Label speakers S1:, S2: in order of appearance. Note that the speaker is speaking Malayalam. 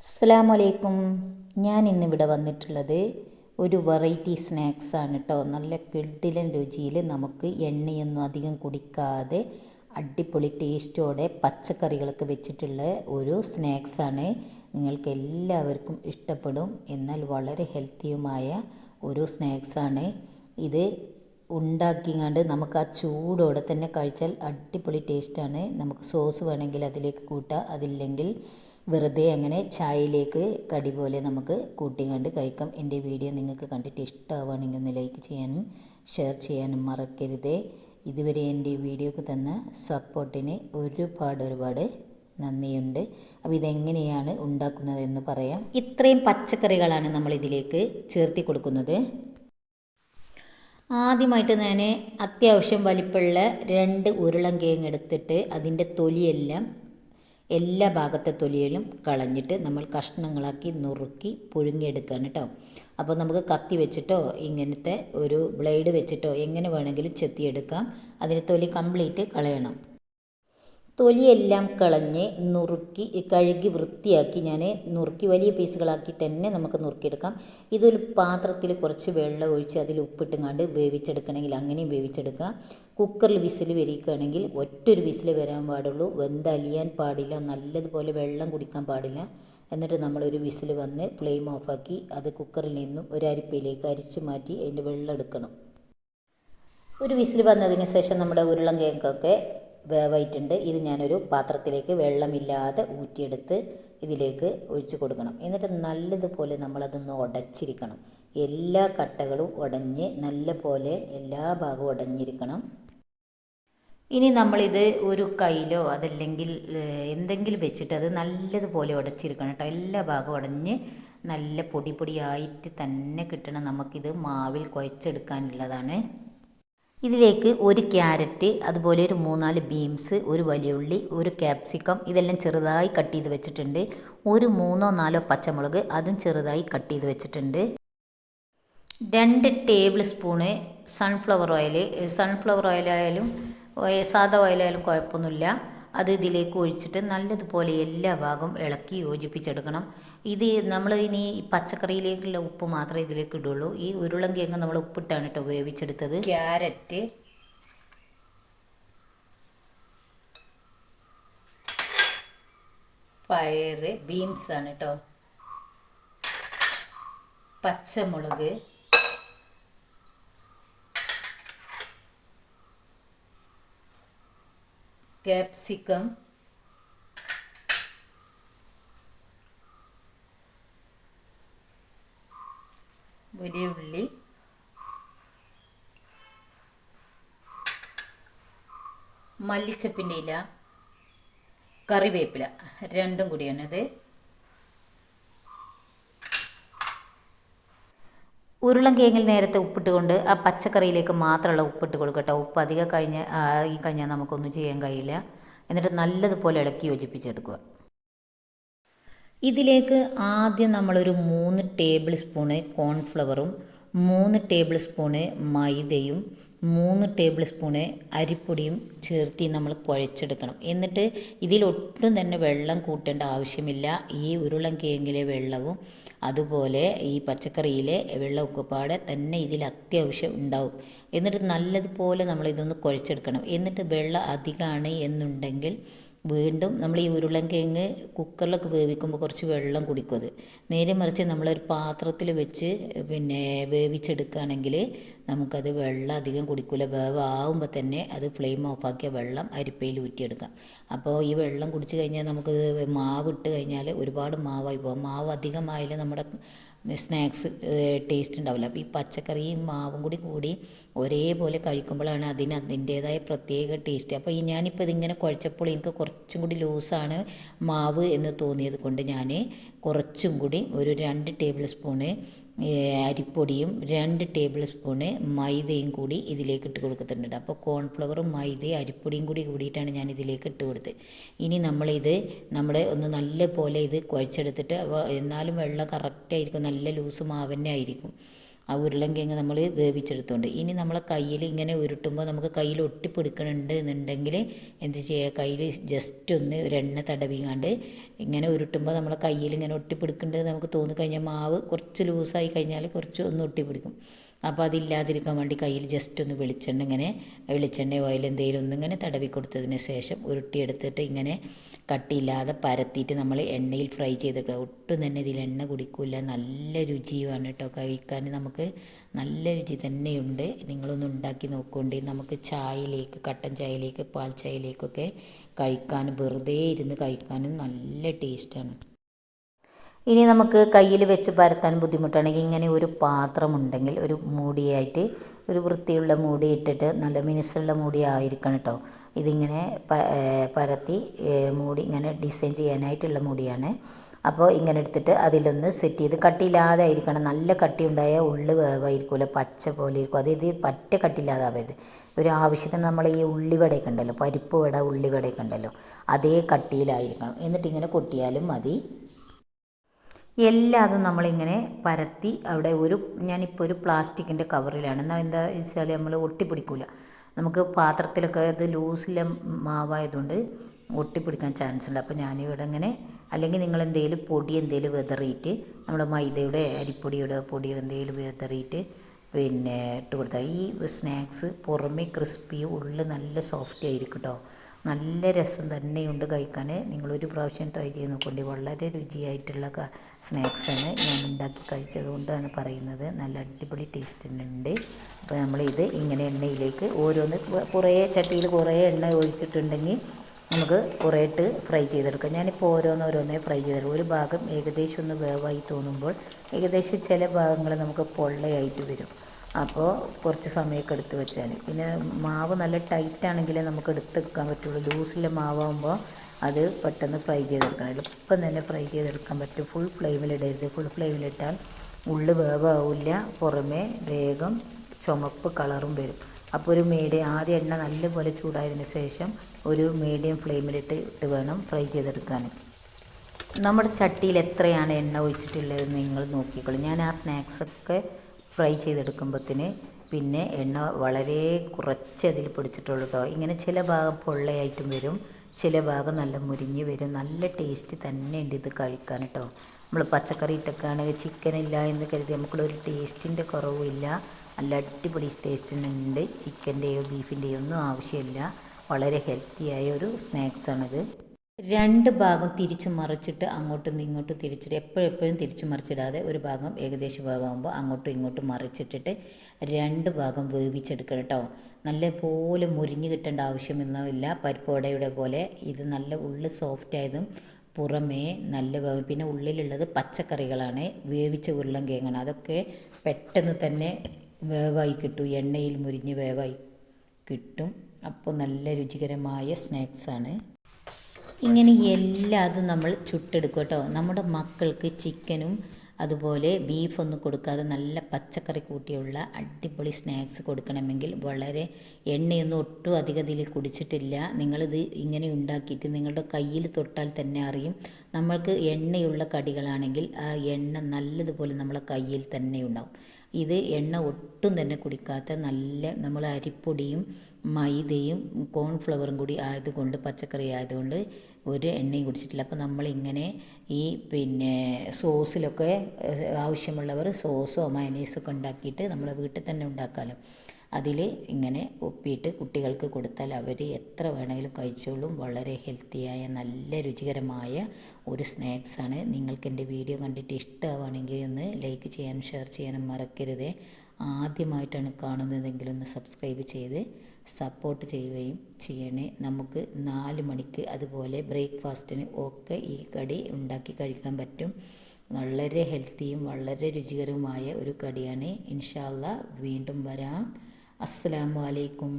S1: അസ്സലാമലൈക്കും. ഞാൻ ഇന്നിവിടെ വന്നിട്ടുള്ളത് ഒരു വെറൈറ്റി സ്നാക്സ് ആണ് കേട്ടോ നല്ല കിഡിലൻ രുചിയിൽ നമുക്ക് എണ്ണയൊന്നും അധികം കുടിക്കാതെ അടിപൊളി ടേസ്റ്റോടെ പച്ചക്കറികളൊക്കെ വെച്ചിട്ടുള്ള ഒരു സ്നാക്സാണ് നിങ്ങൾക്ക് എല്ലാവർക്കും ഇഷ്ടപ്പെടും. എന്നാൽ വളരെ ഹെൽത്തിയുമായ ഒരു സ്നാക്സാണ് ഇത് ഉണ്ടാക്കിങ്ങാണ്ട് നമുക്ക് ആ ചൂടോടെ തന്നെ കഴിച്ചാൽ അടിപൊളി ടേസ്റ്റാണ് നമുക്ക് സോസ് വേണമെങ്കിൽ അതിലേക്ക് കൂട്ടാം. അതില്ലെങ്കിൽ വെറുതെ അങ്ങനെ ചായയിലേക്ക് കടി പോലെ നമുക്ക് കൂട്ടി കണ്ട് കഴിക്കാം. എന്റെ വീഡിയോ നിങ്ങൾക്ക് കണ്ടിട്ട് ഇഷ്ടമാവുകയാണെങ്കിൽ ഒന്ന് ലൈക്ക് ചെയ്യാനും ഷെയർ ചെയ്യാനും മറക്കരുതേ. ഇതുവരെ എന്റെ വീഡിയോക്ക് തന്ന സപ്പോർട്ടിന് ഒരുപാട് ഒരുപാട് നന്ദിയുണ്ട്. അപ്പോൾ ഇതെങ്ങനെയാണ് ഉണ്ടാക്കുന്നതെന്ന് പറയാം. ഇത്രയും പച്ചക്കറികളാണ് നമ്മൾ ഇതിലേക്ക് ചേർത്തി കൊടുക്കുന്നത്. ആദ്യമായിട്ട് ഞാൻ അത്യാവശ്യം വലിപ്പമുള്ള രണ്ട് ഉരുളൻ കിഴങ്ങ് എടുത്തിട്ട് അതിന്റെ തൊലിയെല്ലാം എല്ലാ ഭാഗത്തെ തൊലിയിലും കളഞ്ഞിട്ട് നമ്മൾ കഷ്ണങ്ങളാക്കി നുറുക്കി പുഴുങ്ങിയെടുക്കുകയാണ് കേട്ടോ. അപ്പോൾ നമുക്ക് കത്തി വെച്ചിട്ടോ ഇങ്ങനത്തെ ഒരു ബ്ലേഡ് വെച്ചിട്ടോ എങ്ങനെ വേണമെങ്കിലും ചെത്തിയെടുക്കാം. അതിന് തൊലി കംപ്ലീറ്റ് കളയണം. തൊലിയെല്ലാം കളഞ്ഞ് നുറുക്കി കഴുകി വൃത്തിയാക്കി ഞാൻ നുറുക്കി വലിയ പീസുകളാക്കി തന്നെ നമുക്ക് നുറുക്കിയെടുക്കാം. ഇതൊരു പാത്രത്തിൽ കുറച്ച് വെള്ളം ഒഴിച്ച് അതിൽ ഉപ്പിട്ടുങ്ങാണ്ട് വേവിച്ചെടുക്കണമെങ്കിൽ അങ്ങനെയും വേവിച്ചെടുക്കുക. കുക്കറിൽ വിസിൽ വരികയാണെങ്കിൽ ഒറ്റൊരു വിസിൽ വരാൻ പാടുള്ളൂ. വെന്തലിയാൻ പാടില്ല നല്ലതുപോലെ വെള്ളം കുടിക്കാൻ പാടില്ല. എന്നിട്ട് നമ്മളൊരു വിസിൽ വന്ന് ഫ്ലെയിം ഓഫാക്കി അത് കുക്കറിൽ നിന്നും ഒരു അരിപ്പയിലേക്ക് അരിച്ച് മാറ്റി അതിന്റെ വെള്ളം എടുക്കണം. ഒരു വിസിൽ വന്നതിന് ശേഷം നമ്മുടെ ഉരുളൻ കേക്കൊക്കെ വേവായിട്ടുണ്ട്. ഇത് ഞാനൊരു പാത്രത്തിലേക്ക് വെള്ളമില്ലാതെ ഊറ്റിയെടുത്ത് ഇതിലേക്ക് ഒഴിച്ചു കൊടുക്കണം. എന്നിട്ട് നല്ലതുപോലെ നമ്മളതൊന്ന് ഉടച്ചിരിക്കണം എല്ലാ കട്ടകളും ഉടഞ്ഞ് നല്ല പോലെ എല്ലാ ഭാഗവും ഉടഞ്ഞിരിക്കണം ഇനി നമ്മളിത് ഒരു കയ്യിലോ അതല്ലെങ്കിൽ എന്തെങ്കിലും വെച്ചിട്ട് അത് നല്ലതുപോലെ ഉടച്ചിരിക്കണം കേട്ടോ. എല്ലാ ഭാഗവും ഉടഞ്ഞ് നല്ല പൊടി പൊടിയായിട്ട് തന്നെ കിട്ടണം. നമുക്കിത് മാവിൽ കുഴച്ചെടുക്കാനുള്ളതാണ്. ഇതിലേക്ക് ഒരു ക്യാരറ്റ് അതുപോലെ ഒരു മൂന്നാൽ ബീൻസ് ഒരു വലിയ ഉള്ളി ഒരു ക്യാപ്സിക്കം ഇതെല്ലാം ചെറുതായി കട്ട് ചെയ്ത് വെച്ചിട്ടുണ്ട്. ഒരു മൂന്നോ നാലോ പച്ചമുളക് അതും ചെറുതായി കട്ട് ചെയ്ത് വെച്ചിട്ടുണ്ട്. രണ്ട് table spoon sunflower oil sunflower ഓയിലായാലും സാധാ ഓയിലായാലും കുഴപ്പമൊന്നുമില്ല. അത് ഇതിലേക്ക് ഒഴിച്ചിട്ട് നല്ലതുപോലെ എല്ലാ ഭാഗവും ഇളക്കി യോജിപ്പിച്ചെടുക്കണം. ഇത് നമ്മൾ ഇനി പച്ചക്കറിയിലേക്കുള്ള ഉപ്പ് മാത്രമേ ഇതിലേക്ക് ഇടുള്ളൂ. ഈ ഉരുളൻ കിഴങ്ങ് നമ്മൾ ഉപ്പിട്ടാണ് കേട്ടോ വേവിച്ചെടുത്തത്. ക്യാരറ്റ്. പയറ് ബീൻസ് ആണ് കേട്ടോ. പച്ചമുളക്. ക്യാപ്സിക്കം. വലിയ ഉള്ളി. മല്ലിച്ചപ്പിന്റെ ഇല കറിവേപ്പില രണ്ടും കൂടിയാണിത്. ഉരുളൻ കേങ്ങിൽ നേരത്തെ ഉപ്പിട്ട് കൊണ്ട് ആ പച്ചക്കറിയിലേക്ക് മാത്രമുള്ള ഉപ്പിട്ട് കൊടുക്കട്ടെ. ഉപ്പ് അധികം കഴിഞ്ഞ് ഈ കഴിഞ്ഞാൽ നമുക്കൊന്നും ചെയ്യാൻ കഴിയില്ല. എന്നിട്ട് നല്ലതുപോലെ ഇളക്കി യോജിപ്പിച്ചെടുക്കുക. ഇതിലേക്ക് ആദ്യം നമ്മളൊരു മൂന്ന് ടേബിൾ സ്പൂണ് കോൺഫ്ലവറും മൂന്ന് ടേബിൾ സ്പൂണ് മൈദയും മൂന്ന് ടേബിൾ സ്പൂണ് അരിപ്പൊടിയും ചേർത്ത് നമ്മൾ കുഴച്ചെടുക്കണം. എന്നിട്ട് ഇതിലൊട്ടും തന്നെ വെള്ളം കൂട്ടേണ്ട ആവശ്യമില്ല. ഈ ഉരുളൻ വെള്ളവും അതുപോലെ ഈ പച്ചക്കറിയിലെ വെള്ളമൊക്കെ പാടെ തന്നെ ഇതിൽ അത്യാവശ്യം ഉണ്ടാവും. എന്നിട്ട് നല്ലതുപോലെ നമ്മൾ ഇതൊന്ന് കുഴച്ചെടുക്കണം. എന്നിട്ട് വെള്ളം അധികമാണ് എന്നുണ്ടെങ്കിൽ വീണ്ടും നമ്മൾ ഈ ഉരുളൻകിഴങ്ങ് കുക്കറിലൊക്കെ വേവിക്കുമ്പോൾ കുറച്ച് വെള്ളം കുടിക്കും അത്. നേരെ മറിച്ച് നമ്മളൊരു പാത്രത്തിൽ വെച്ച് പിന്നെ വേവിച്ചെടുക്കുകയാണെങ്കിൽ നമുക്കത് വെള്ളം അധികം കുടിക്കില്ല വേവാകുമ്പോൾ തന്നെ അത് ഫ്ലെയിം ഓഫാക്കിയ വെള്ളം അരിപ്പയിൽ ഊറ്റിയെടുക്കാം. അപ്പോൾ ഈ വെള്ളം കുടിച്ച് കഴിഞ്ഞാൽ നമുക്ക് മാവ് ഇട്ട് കഴിഞ്ഞാൽ ഒരുപാട് മാവായി പോകും. മാവ് അധികമായാലും നമ്മുടെ സ്നാക്സ് ടേസ്റ്റ് ഉണ്ടാവില്ല. അപ്പോൾ ഈ പച്ചക്കറിയും മാവും കൂടി കൂടി ഒരേപോലെ കഴിക്കുമ്പോഴാണ് അതിന് അതിന്റേതായ പ്രത്യേക ടേസ്റ്റ് അപ്പോൾ ഈ ഞാനിപ്പോൾ ഇതിങ്ങനെ കുഴച്ചപ്പോൾ എനിക്ക് കുറച്ചും കൂടി ലൂസാണ് മാവ് എന്ന് തോന്നിയത് കൊണ്ട് ഞാൻ കുറച്ചും കൂടി ഒരു രണ്ട് ടേബിൾ സ്പൂണ് അരിപ്പൊടിയും രണ്ട് ടേബിൾ സ്പൂണ് മൈദയും കൂടി ഇതിലേക്ക് ഇട്ട് കൊടുക്കുന്നുണ്ട്. അപ്പോൾ കോൺഫ്ലവറും മൈദയും അരിപ്പൊടിയും കൂടി കൂടിയിട്ടാണ് ഞാൻ ഇതിലേക്ക് ഇട്ട് കൊടുത്തത്. ഇനി നമ്മളിത് നമ്മൾ ഒന്ന് നല്ല പോലെ ഇത് കുഴച്ചെടുത്തിട്ട് എന്നാലും വെള്ളം കറക്റ്റായിരിക്കും നല്ല ലൂസ് മാവ് തന്നെ ആയിരിക്കും. ആ ഉരുളൻകിഴങ്ങ് നമ്മൾ വേവിച്ചെടുത്തുകൊണ്ട് ഇനി നമ്മളെ കയ്യിൽ ഇങ്ങനെ ഉരുട്ടുമ്പോൾ നമുക്ക് കയ്യിൽ ഒട്ടിപ്പിടിക്കണുണ്ട് എന്നുണ്ടെങ്കിൽ എന്ത് ചെയ്യുക? കയ്യിൽ ജസ്റ്റ് ഒന്ന് ഒരു എണ്ണ തടവിങ്ങാണ്ട് ഇങ്ങനെ ഉരുട്ടുമ്പോൾ നമ്മളെ കയ്യിൽ ഇങ്ങനെ ഒട്ടിപ്പിടിക്കുന്നുണ്ട് നമുക്ക് തോന്നിക്കഴിഞ്ഞാൽ മാവ് കുറച്ച് ലൂസായി കഴിഞ്ഞാൽ കുറച്ച് ഒന്ന് ഒട്ടിപ്പിടിക്കും. അപ്പോൾ അതില്ലാതിരിക്കാൻ വേണ്ടി കയ്യിൽ ജസ്റ്റ് ഒന്ന് വെളിച്ചെണ്ണ ഇങ്ങനെ വെളിച്ചെണ്ണ ഓയിൽ എന്തെങ്കിലും ഒന്നിങ്ങനെ തടവി കൊടുത്തതിന് ശേഷം ഉരുട്ടിയെടുത്തിട്ട് ഇങ്ങനെ കട്ടിയില്ലാതെ പരത്തിയിട്ട് നമ്മൾ എണ്ണയിൽ ഫ്രൈ ചെയ്തിട്ട് ഒട്ടും തന്നെ ഇതിൽ എണ്ണ കുടിക്കില്ല നല്ല രുചിയുമാണ് കേട്ടോ കഴിക്കാൻ. നമുക്ക് നല്ല രുചി തന്നെയുണ്ട്. നിങ്ങളൊന്ന് ഉണ്ടാക്കി നോക്കുകൊണ്ട് നമുക്ക് ചായയിലേക്ക് കട്ടൻ ചായയിലേക്ക് പാൽ ചായയിലേക്കൊക്കെ കഴിക്കാനും വെറുതെ ഇരുന്ന് കഴിക്കാനും നല്ല ടേസ്റ്റാണ് ഇനി നമുക്ക് കയ്യിൽ വെച്ച് പരത്താൻ ബുദ്ധിമുട്ടാണെങ്കിൽ ഇങ്ങനെ ഒരു പാത്രമുണ്ടെങ്കിൽ ഒരു മൂടിയായിട്ട് ഒരു വൃത്തിയുള്ള മൂടി ഇട്ടിട്ട് നല്ല മിനുസുള്ള മൂടി ആയിരിക്കണം കേട്ടോ. ഇതിങ്ങനെ പരത്തി മൂടി ഇങ്ങനെ ഡിസൈൻ ചെയ്യാനായിട്ടുള്ള മൂടിയാണ്. അപ്പോൾ ഇങ്ങനെ എടുത്തിട്ട് അതിലൊന്ന് സെറ്റ് ചെയ്ത് കട്ടിയില്ലാതെ ആയിരിക്കണം. നല്ല കട്ടി ഉണ്ടായാൽ ഉള്ളു വേവായിരിക്കുമല്ലോ പച്ച പോലെ ഇരിക്കും അത് ഇത് പറ്റ കട്ടിയില്ലാതാവരുത്. ഒരു ആവശ്യത്തിന് നമ്മൾ ഈ ഉള്ളി ഉള്ളിവടയൊക്കെ ഉണ്ടല്ലോ പരിപ്പ് വട ഉള്ളി ഉള്ളിവടയൊക്കെ ഉണ്ടല്ലോ അതേ കട്ടിയിലായിരിക്കണം. എന്നിട്ട് ഇങ്ങനെ കൊട്ടിയാലും മതി. എല്ലാതും നമ്മളിങ്ങനെ പരത്തി അവിടെ ഒരു ഞാനിപ്പോൾ ഒരു പ്ലാസ്റ്റിക്കിന്റെ കവറിലാണ്. എന്നാൽ എന്താ വെച്ചാൽ നമ്മൾ ഒട്ടിപ്പിടിക്കില്ല നമുക്ക് പാത്രത്തിലൊക്കെ അത് ലൂസിലെ മാവായതുകൊണ്ട് ഒട്ടിപ്പിടിക്കാൻ ചാൻസ് ഉണ്ട് അപ്പോൾ ഞാനിവിടെ ഇങ്ങനെ അല്ലെങ്കിൽ നിങ്ങൾ എന്തെങ്കിലും പൊടി എന്തെങ്കിലും വിതറിയിട്ട് നമ്മുടെ മൈദയുടെ അരിപ്പൊടിയുടെ പൊടി എന്തെങ്കിലും വിതറിയിട്ട് പിന്നെ ഇട്ട് കൊടുത്താൽ ഈ സ്നാക്സ് പുറമേ ക്രിസ്പി ഉള്ളിൽ നല്ല സോഫ്റ്റ് ആയിരിക്കും കേട്ടോ നല്ല രസം തന്നെയുണ്ട് കഴിക്കാൻ നിങ്ങളൊരു പ്രാവശ്യം ട്രൈ ചെയ്ത് നോക്കേണ്ടി. വളരെ രുചിയായിട്ടുള്ള സ്നാക്സാണ് ഞാൻ ഉണ്ടാക്കി കഴിച്ചത് കൊണ്ടാണ് പറയുന്നത്. നല്ല അടിപൊളി ടേസ്റ്റ് ഉണ്ട്. അപ്പോൾ നമ്മളിത് ഇങ്ങനെ എണ്ണയിലേക്ക് ഓരോന്ന് കുറേ ചട്ടിയിൽ കുറേ എണ്ണ ഒഴിച്ചിട്ടുണ്ടെങ്കിൽ നമുക്ക് കുറേ ഇട്ട് ഫ്രൈ ചെയ്തെടുക്കാം. ഞാനിപ്പോൾ ഓരോന്ന് ഓരോന്നേ ഫ്രൈ ചെയ്തെടുക്കും. ഒരു ഭാഗം ഏകദേശം ഒന്ന് വേവായി തോന്നുമ്പോൾ ഏകദേശം ചില ഭാഗങ്ങൾ നമുക്ക് പൊള്ളയായിട്ട് വരും. അപ്പോൾ കുറച്ച് സമയമൊക്കെ എടുത്ത് വെച്ചാൽ പിന്നെ മാവ് നല്ല ടൈറ്റ് ആണെങ്കിലേ നമുക്ക് എടുത്ത് വെക്കാൻ പറ്റുള്ളൂ. ലൂസിലെ മാവാകുമ്പോൾ അത് പെട്ടെന്ന് ഫ്രൈ ചെയ്തെടുക്കണം. എളുപ്പം തന്നെ ഫ്രൈ ചെയ്തെടുക്കാൻ പറ്റും. ഫുൾ ഫ്ലെയിമിലിടരുത് ഫുൾ ഫ്ലെയിമിലിട്ടാൽ ഉള്ളു വേവാവില്ല. പുറമേ വേഗം ചുമപ്പ് കളറും വരും. അപ്പോൾ ഒരു മീഡിയം ആദ്യം എണ്ണ നല്ലപോലെ ചൂടായതിന് ശേഷം ഒരു മീഡിയം ഫ്ലെയിമിലിട്ട് ഇട്ട് വേണം ഫ്രൈ ചെയ്തെടുക്കാൻ. നമ്മുടെ ചട്ടിയിൽ എത്രയാണ് എണ്ണ ഒഴിച്ചിട്ടുള്ളത് നിങ്ങൾ നോക്കിക്കോളൂ. ഞാൻ ആ സ്നാക്സൊക്കെ ഫ്രൈ ചെയ്തെടുക്കുമ്പോഴത്തേന് പിന്നെ എണ്ണ വളരെ കുറച്ച് അതിൽ പിടിച്ചിട്ടുള്ളൂ കേട്ടോ ഇങ്ങനെ ചില ഭാഗം പൊള്ളയായിട്ടും വരും ചില ഭാഗം നല്ല മുരിഞ്ഞ് വരും. നല്ല ടേസ്റ്റ് തന്നെ ഉണ്ട് ഇത് കഴിക്കാൻ കേട്ടോ നമ്മൾ പച്ചക്കറി ഇട്ടൊക്കെയാണെങ്കിൽ ചിക്കൻ ഇല്ല എന്ന് കരുതി നമുക്കുള്ളൊരു ടേസ്റ്റിന്റെ കുറവില്ല നല്ല അടിപൊളി ടേസ്റ്റ് ഉണ്ട്. ചിക്കന്റെയോ ബീഫിന്റെയോ ഒന്നും ആവശ്യമില്ല. വളരെ ഹെൽത്തിയായ ഒരു സ്നാക്സാണിത് രണ്ട് ഭാഗം തിരിച്ചു മറിച്ചിട്ട് അങ്ങോട്ടും ഇങ്ങോട്ടും തിരിച്ചിട്ട് എപ്പോഴെപ്പോഴും തിരിച്ചു മറിച്ചിടാതെ ഒരു ഭാഗം ഏകദേശം ഭാഗമാകുമ്പോൾ അങ്ങോട്ടും ഇങ്ങോട്ടും മറിച്ചിട്ടിട്ട് രണ്ട് ഭാഗം വേവിച്ചെടുക്കണം കേട്ടോ നല്ല പോലെ മുരിഞ്ഞ് കിട്ടേണ്ട ആവശ്യമൊന്നുമില്ല. പരിപ്പോടയുടെ പോലെ ഇത് നല്ല ഉള്ളു സോഫ്റ്റ് ആയതും പുറമേ നല്ല വേവ് പിന്നെ ഉള്ളിലുള്ളത് പച്ചക്കറികളാണ്. വേവിച്ച ഉരുളൻ കേങ്ങാണ് അതൊക്കെ പെട്ടെന്ന് തന്നെ വേവായി കിട്ടും. എണ്ണയിൽ മുരിഞ്ഞ് വേവായി കിട്ടും. അപ്പോൾ നല്ല രുചികരമായ സ്നാക്സാണ് ഇങ്ങനെ എല്ലാതും നമ്മൾ ചുട്ടെടുക്കും കേട്ടോ. നമ്മുടെ മക്കൾക്ക് ചിക്കനും അതുപോലെ ബീഫൊന്നും കൊടുക്കാതെ നല്ല പച്ചക്കറി കൂട്ടിയുള്ള അടിപൊളി സ്നാക്സ് കൊടുക്കണമെങ്കിൽ വളരെ എണ്ണയൊന്നും ഒട്ടും അധികം ഇതിൽ കുടിച്ചിട്ടില്ല. നിങ്ങളിത് ഇങ്ങനെ ഉണ്ടാക്കിയിട്ട് നിങ്ങളുടെ കയ്യിൽ തൊട്ടാൽ തന്നെ അറിയും. നമ്മൾക്ക് എണ്ണയുള്ള കടികളാണെങ്കിൽ ആ എണ്ണ നല്ലതുപോലെ നമ്മളെ കയ്യിൽ തന്നെ ഉണ്ടാവും. ഇത് എണ്ണ ഒട്ടും തന്നെ കുടിക്കാത്ത നല്ല നമ്മൾ അരിപ്പൊടിയും മൈദയും കോൺഫ്ലവറും കൂടി ആയതുകൊണ്ട് പച്ചക്കറി ആയതുകൊണ്ട് ഒരു എണ്ണയും കുടിച്ചിട്ടില്ല. അപ്പോൾ നമ്മളിങ്ങനെ ഈ പിന്നെ സോസിലൊക്കെ ആവശ്യമുള്ളവർ സോസോ മയനീസൊക്കെ ഉണ്ടാക്കിയിട്ട് നമ്മൾ വീട്ടിൽ തന്നെ ഉണ്ടാക്കാമല്ലോ അതിൽ ഇങ്ങനെ ഒപ്പിയിട്ട് കുട്ടികൾക്ക് കൊടുത്താൽ അവർ എത്ര വേണമെങ്കിലും കഴിച്ചോളും. വളരെ ഹെൽത്തിയായ നല്ല രുചികരമായ ഒരു സ്നാക്സാണ്. നിങ്ങൾക്ക് എന്റെ വീഡിയോ കണ്ടിട്ട് ഇഷ്ടമാവുകയാണെങ്കിൽ ഒന്ന് ലൈക്ക് ചെയ്യാനും ഷെയർ ചെയ്യാനും മറക്കരുത്. ആദ്യമായിട്ടാണ് കാണുന്നതെങ്കിൽ ഒന്ന് സബ്സ്ക്രൈബ് ചെയ്ത് സപ്പോർട്ട് ചെയ്യുകയും ചെയ്യണേ. നമുക്ക് നാല് മണിക്ക് അതുപോലെ ബ്രേക്ക്ഫാസ്റ്റിന് ഒക്കെ ഈ കടി ഉണ്ടാക്കി കഴിക്കാൻ പറ്റും. വളരെ ഹെൽത്തിയും വളരെ രുചികരവുമായ ഒരു കടിയാണ്. ഇൻഷാല്ല വീണ്ടും വരാം. അസ്സലാമു അലൈക്കും.